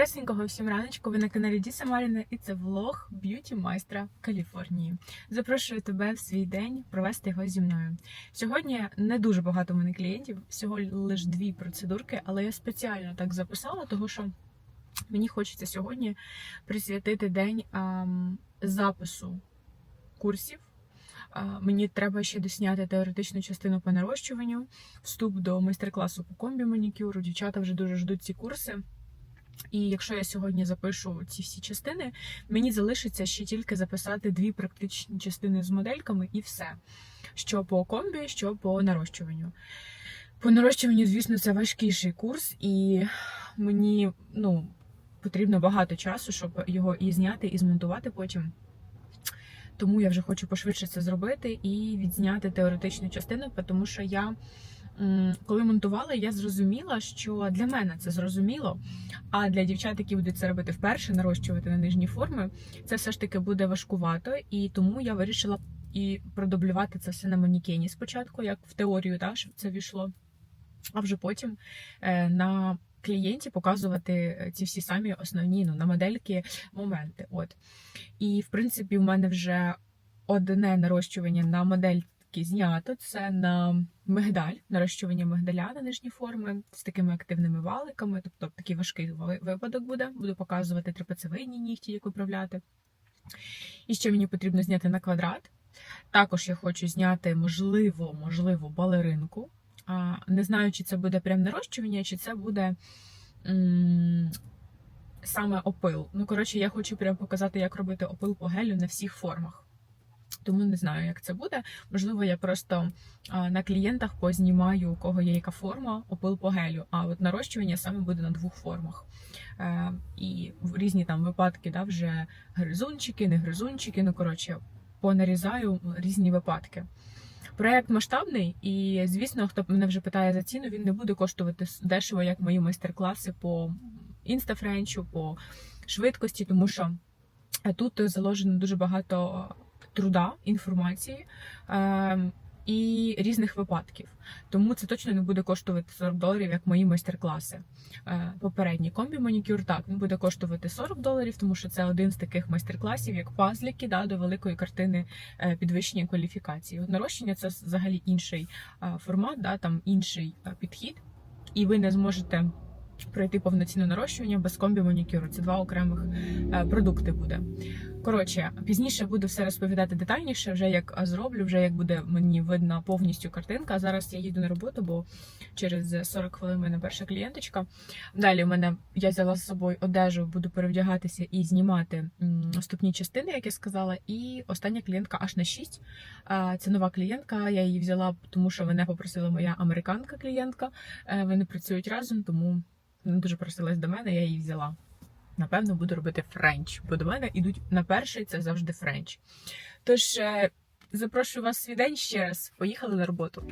Добресенького всім раночку. Ви на каналі Діса Маріна і це влог б'юті майстра Каліфорнії. Запрошую тебе в свій день провести його зі мною. Сьогодні не дуже багато в мене клієнтів, всього лише дві процедурки, але я спеціально так записала, тому що мені хочеться сьогодні присвятити день ам, запису курсів. Мені треба ще досняти теоретичну частину по нарощуванню, вступ до майстер-класу по комбі манікюру. Дівчата вже дуже ждуть ці курси. І якщо я сьогодні запишу ці всі частини, мені залишиться ще тільки записати дві практичні частини з модельками і все. Що по комбі, що по нарощуванню. По нарощуванню, звісно, це важкіший курс, і мені ну, потрібно багато часу, щоб його і зняти, і змонтувати потім. Тому я вже хочу пошвидше це зробити і відзняти теоретичну частину, тому що я, коли монтувала, я зрозуміла, що для мене це зрозуміло. А для дівчат, які будуть це робити вперше, нарощувати на нижні форми, це все ж таки буде важкувато, і тому я вирішила і продублювати це все на манікені спочатку, як в теорію, так, щоб це війшло. А вже потім е, на клієнті показувати е, ці всі самі основні ну, на модельки моменти. От. І в принципі, в мене вже одне нарощування на модельки знято. Це на мигдаль, нарощування мигдаля на нижні форми з такими активними валиками, тобто такий важкий випадок буде. Буду показувати трапецевидні нігті, як виправляти. І ще мені потрібно зняти на квадрат. Також я хочу зняти, можливо, можливо, балеринку. Не знаю, чи це буде прям нарощування, чи це буде саме опил. Ну, коротше, я хочу прям показати, як робити опил по гелю на всіх формах. Тому не знаю, як це буде. Можливо, я просто на клієнтах познімаю, у кого є яка форма, опил по гелю. А от нарощування саме буде на двох формах. Е, і в різні там випадки, да, вже гризунчики, не гризунчики. Ну, коротше, понарізаю різні випадки. Проект масштабний, і звісно, хто мене вже питає за ціну, він не буде коштувати дешево, як мої майстер-класи по інстафренчу, по швидкості, тому що е, тут заложено дуже багато труда, інформації е, і різних випадків. Тому це точно не буде коштувати 40 доларів, як мої майстер-класи. Е, попередній комбі манікюр так він буде коштувати 40 доларів, тому що це один з таких майстер-класів, як пазліки, да, до великої картини е, підвищення кваліфікації. Нарощення це взагалі інший е, формат, да, там інший підхід, і ви не зможете. Пройти повноцінне нарощування без комбі манікюру. Це два окремих е, продукти буде. Коротше, пізніше буду все розповідати детальніше, вже як е, зроблю, вже як буде мені видна повністю картинка. Зараз я їду на роботу, бо через 40 хвилин в мене перша клієнточка. Далі в мене я взяла з собою одежу, буду перевдягатися і знімати наступні частини, як я сказала. І остання клієнтка аж на 6. Це нова клієнтка. Я її взяла, тому що мене попросила моя американка клієнтка. Е, Вони працюють разом, тому вона дуже просилась до мене, я її взяла. Напевно, буду робити френч, бо до мене йдуть на перший, це завжди френч. Тож е, запрошую вас свій день ще раз. Поїхали на роботу.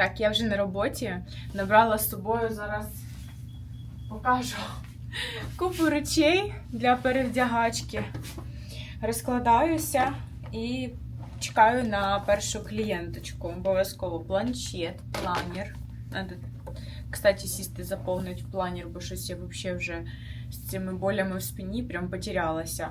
Так, я вже на роботі. Набрала з собою зараз покажу купу речей для перевдягачки. Розкладаюся і чекаю на першу клієнточку. Обов'язково планшет, планер. Надо, кстати, сісти заповнити планер, бо щось я взагалі вже з цими болями в спині прям потерялася.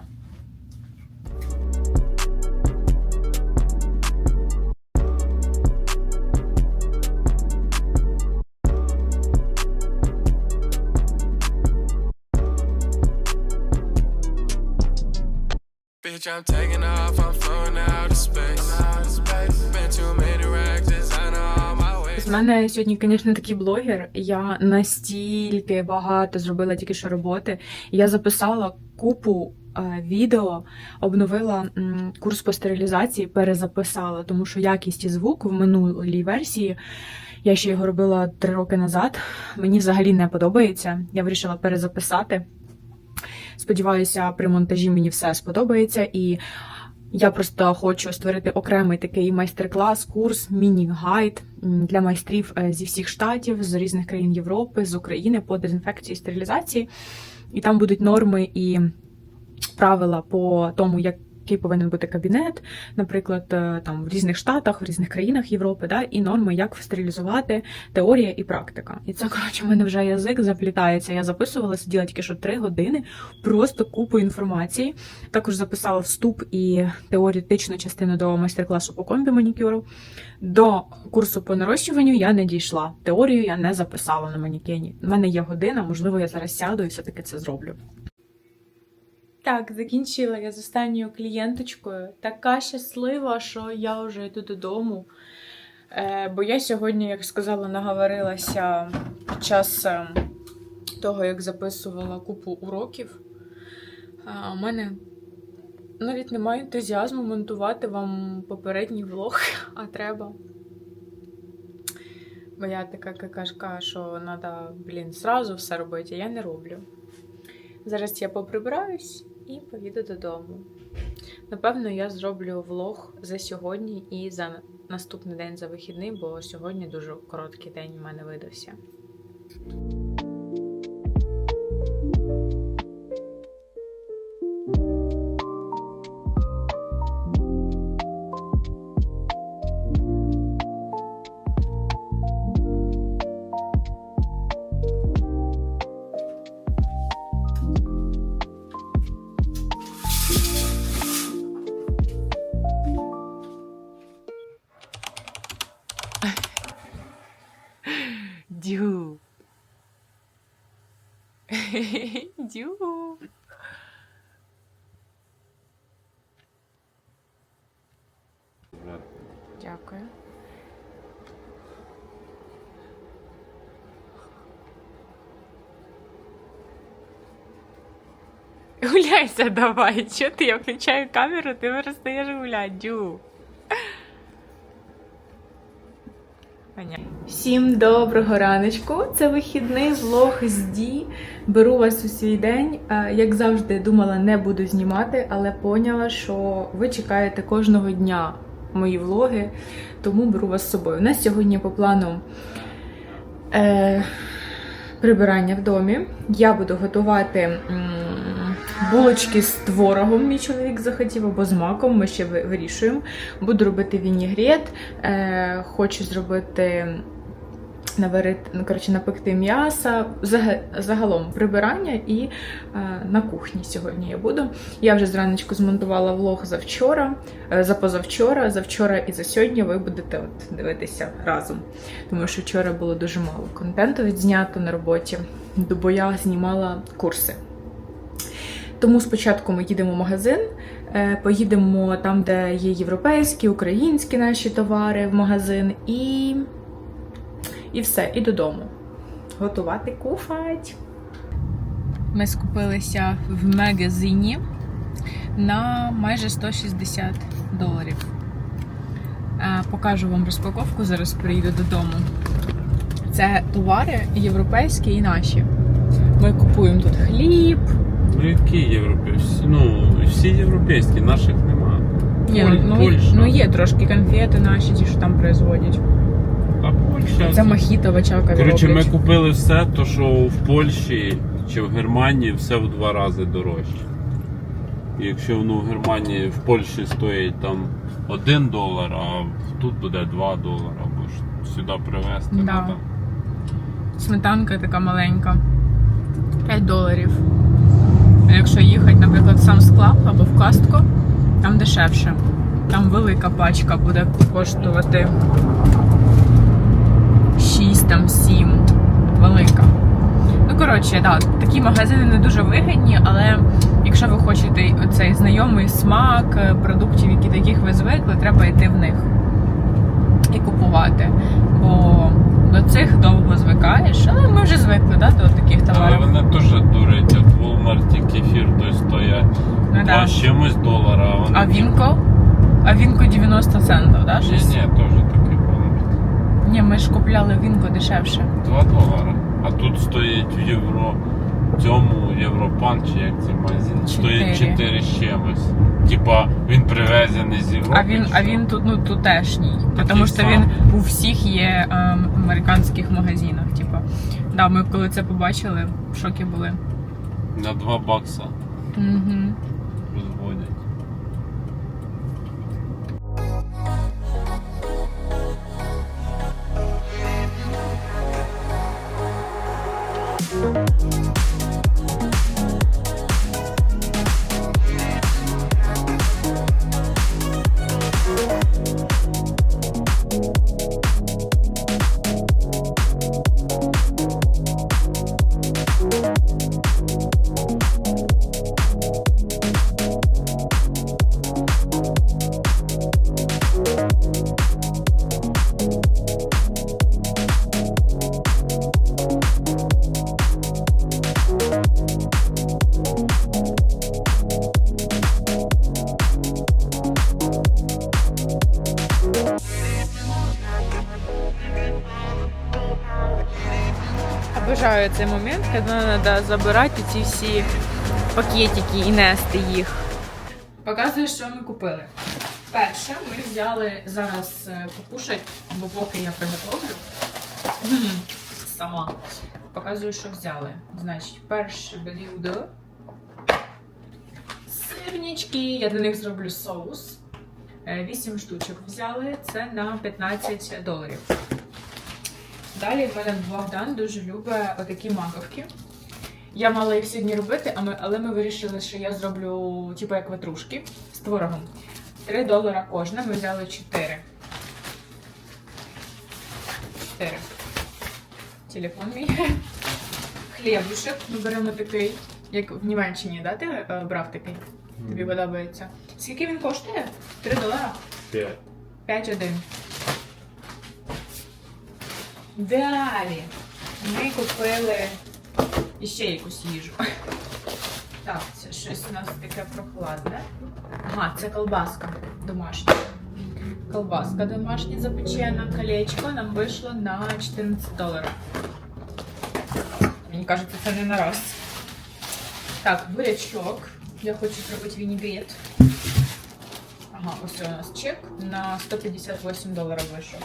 Bitch, I'm taking off, I'm floating out of space. Been мене сьогодні, звісно, такий блогер. Я настільки багато зробила тільки що роботи. Я записала купу е, відео, обновила м, курс по стерилізації, перезаписала, тому що якість і звук в минулій версії. Я ще його робила три роки назад. Мені взагалі не подобається. Я вирішила перезаписати. Сподіваюся, при монтажі мені все сподобається і Я просто хочу створити окремий такий майстер-клас, курс, міні-гайд для майстрів е, зі всіх штатів, з різних країн Європи, з України по дезінфекції і стерилізації. І там будуть норми і правила по тому, який повинен бути кабінет, наприклад, е, там в різних штатах, в різних країнах Європи, да, і норми, як стерилізувати теорія і практика. І це коротше, мене вже язик заплітається. Я записувала, сиділа тільки що три години, просто купу інформації. Також записала вступ і теоретичну частину до майстер-класу по комбі манікюру. До курсу по нарощуванню я не дійшла. Теорію я не записала на манікені. У мене є година, можливо, я зараз сяду і все-таки це зроблю. Так, закінчила я з останньою клієнточкою. Така щаслива, що я вже йду додому. Е, бо я сьогодні, як сказала, наговорилася під час е, того, як записувала купу уроків. У мене навіть немає ентузіазму монтувати вам попередній влог, а треба. Бо я така какашка, що треба, блін, зразу все робити, а я не роблю. Зараз я поприбираюсь і поїду додому. Напевно, я зроблю влог за сьогодні і за наступний день за вихідний, бо сьогодні дуже короткий день у мене видався. Дю. Дякую. Гуляйся давай. Чого ти? Я включаю камеру, ти перестаєш гуляти, дю. Понятно. Всім доброго раночку. Це вихідний влог з Ді. Беру вас у свій день. Е, Як завжди, думала, не буду знімати, але поняла, що ви чекаєте кожного дня мої влоги, тому беру вас з собою. У нас сьогодні по плану е, прибирання в домі. Я буду готувати м, булочки з творогом. Мій чоловік захотів або з маком. Ми ще ви- вирішуємо. Буду робити вінігрет. Е, хочу зробити. Наварити, ну, коротше, напекти м'яса, загалом прибирання і е, на кухні сьогодні я буду. Я вже зраночку змонтувала влог завчора, е, за позавчора, завчора і за сьогодні ви будете от дивитися разом. Тому що вчора було дуже мало контенту відзнято на роботі, бо я знімала курси. Тому спочатку ми їдемо в магазин, е, поїдемо там, де є європейські, українські наші товари в магазин, і, і все, і додому. Готувати куфать. Ми скупилися в магазині на майже 160 доларів. Е, Покажу вам розпаковку, зараз приїду додому. Це товари європейські і наші. Ми купуємо тут хліб, Ну, які європейські? Ну, всі європейські, наших нема. Ні, Поль- ну, Польща. ну є трошки конфети наші, ті, що там производять. А Польща. Це мохітова чака Коротше, ми роблять. купили все, то що в Польщі чи в Германії все в два рази дорожче. І Якщо воно в Германії в Польщі стоїть там 1 долар, а тут буде 2 долара, бо ж сюди привезти Да. Сметанка така маленька. 5 доларів. Якщо їхати, наприклад, в сам склад або в кастко, там дешевше. Там велика пачка буде коштувати 6, там 7. Велика. Ну, коротше, да, такі магазини не дуже вигідні, але якщо ви хочете цей знайомий смак е, продуктів, які до яких ви звикли, треба йти в них і купувати. Бо до цих довго звикаєш, але ми вже звикли да, до таких товарів. Але вони теж дурять, от в Walmart кефір той стоять Ну, два да. з чимось долара, а вони. А вінко? А вінко 90 центів, да? Ні, ні, теж такий Walmart. Ні, ми ж купляли вінко дешевше. 2 долара. А тут стоїть в євро цьому Європан, чи як цей магазин, стоїть 4 з чимось. Типа він привезений з Європи. А він, чи а що? він тут ну тутешній. Тому що сам. він у всіх є ем, американських магазинах. Типа. Да, ми коли це побачили, в шокі були. на 2 бакса Угу. Обожаю цей момент, коли треба забирати ці всі пакетики і нести їх. Показую, що ми купили. Перше, ми взяли зараз е, покушати, бо поки я приготовлю. Сама. Показую, що взяли. Значить, перше блюдо. Сирнички. Я до них зроблю соус. 8 штучок взяли. Це на 15 доларів. Далі в мене Богдан дуже любить отакі маковки. Я мала їх сьогодні робити, але ми вирішили, що я зроблю типу як ватрушки з творогом. 3 долара кожна, ми взяли 4. 4. Телефон мій. Хлібушек. Ми беремо такий, як в Німеччині, да? Ти е, брав такий? Тобі подобається. Скільки він коштує? 3 долара? 5. 5-1. Далі ми купили ще якусь їжу. Так, це щось у нас таке прохладне. Ага, це колбаска домашня. Колбаска домашня запечена, колечко нам вийшло на 14 доларів. Мені кажеться, це не на раз. Так, бурячок. Я хочу зробити вінігрет. Ага, ось у нас чек на 158 доларів вийшов.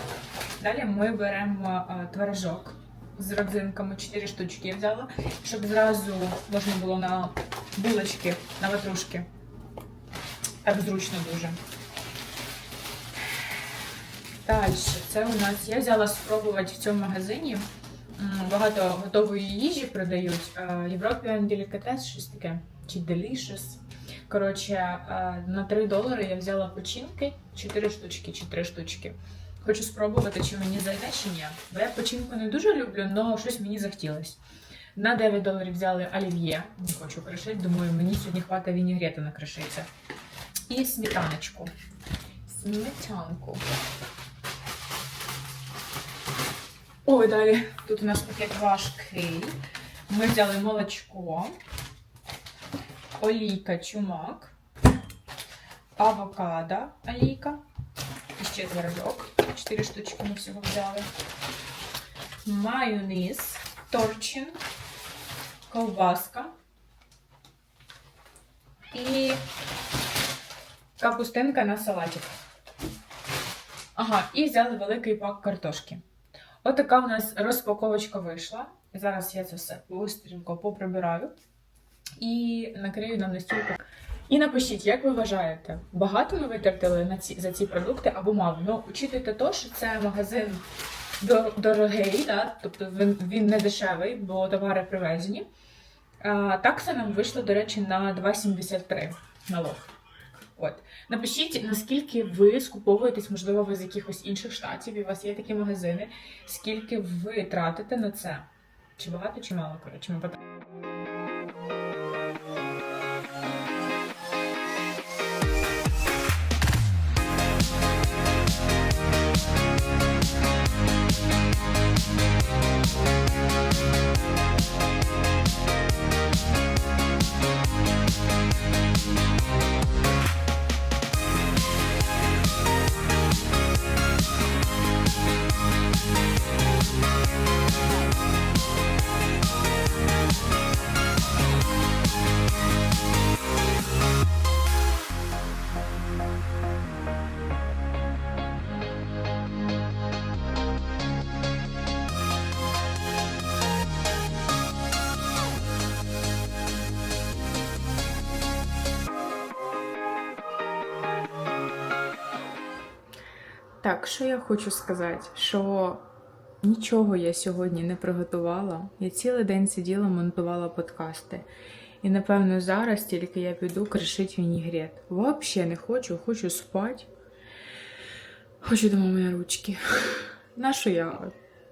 Далі ми беремо е, творожок з родзинками, 4 штучки я взяла, щоб зразу можна було на булочки, на ватрушки. Так зручно дуже. Далі, це у нас я взяла спробувати в цьому магазині. Багато готової їжі продають. Е, European Delicatessen, щось таке. Чи Delicious. Коротше, е, на 3 долари я взяла печінки, 4 штучки чи 3 штучки. Хочу спробувати, чи мені зайде, чи ні. Бо я печінку не дуже люблю, але щось мені захотілося. На 9 доларів взяли олів'є. Не хочу кришити, думаю, мені сьогодні хватить вінігрета накришиться. І сметаночку. Сметанку. Ой, далі. Тут у нас пакет важкий. Ми взяли молочко, олійка чумак, авокадо олійка, і ще творожок. Чотири штучки ми всього взяли. Майонез, торчин, ковбаска і капустинка на салатик. Ага, і взяли великий пак картошки. Отака у нас розпаковочка вийшла. Зараз я це все быстренько поприбираю і накрию нам на стільки. І напишіть, як ви вважаєте, багато ми витратили на ці, за ці продукти або мало? Ну, учитуйте то, що це магазин дорогий, да? тобто він, він не дешевий, бо товари привезені. Такса нам вийшла, до речі, на 2,73 налог. От. Напишіть, наскільки ви скуповуєтесь, можливо, ви з якихось інших штатів, і у вас є такі магазини, скільки ви тратите на це? Чи багато, чи мало, коротше, ми питаємо. Так, що я хочу сказати, що нічого я сьогодні не приготувала. Я цілий день сиділа, монтувала подкасти. І напевно зараз тільки я піду кришить вінігрет. Взагалі не хочу, хочу спати. Хочу до мами ручки. На що я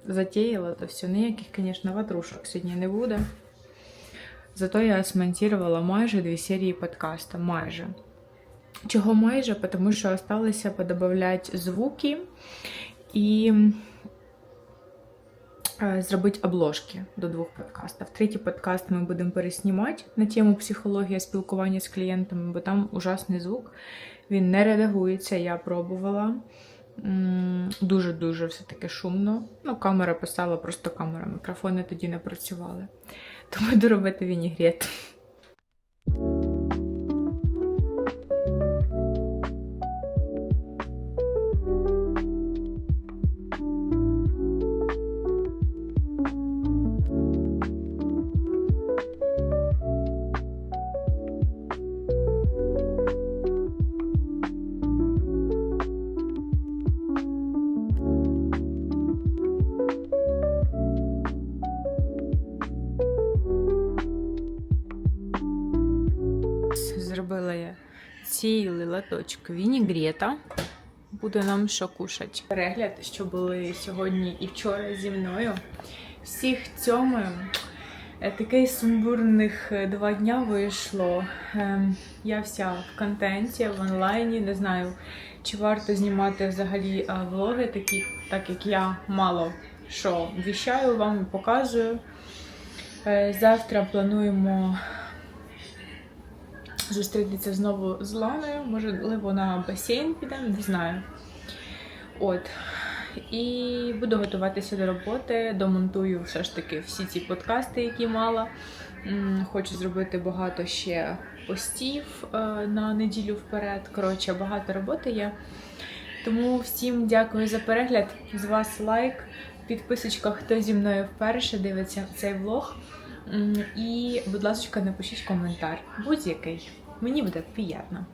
затеяла то все? Ніяких, звісно, ватрушок сьогодні не буде. Зато я смонтувала майже дві серії подкаста. Майже. Чого майже? Тому що осталося подобавляти звуки і е, зробити обложки до двох подкастів. Третій подкаст ми будемо переснімати на тему психологія спілкування з клієнтами, бо там ужасний звук. Він не редагується, я пробувала. Дуже-дуже все-таки шумно. Ну, камера писала, просто камера, мікрофони тоді не працювали. Тому йду робити вінігрет. Цілий латочок вінігрета. Буде нам що кушати. Перегляд, що були сьогодні і вчора зі мною. Всіх цьому такий сумбурних е, два дня вийшло. Ем, Я вся в контенті, в онлайні. Не знаю, чи варто знімати взагалі е, влоги такі, так як я мало що віщаю вам і показую. Е, Завтра плануємо зустрітися знову з Ланою. Можливо, на басейн підемо, не знаю. От. І буду готуватися до роботи, домонтую все ж таки всі ці подкасти, які мала. Хочу зробити багато ще постів е, на неділю вперед. Коротше, багато роботи є. Тому всім дякую за перегляд. З вас лайк, підписочка, хто зі мною вперше дивиться цей влог. І, будь ласка, напишіть коментар. Будь-який. Мені буде приємно.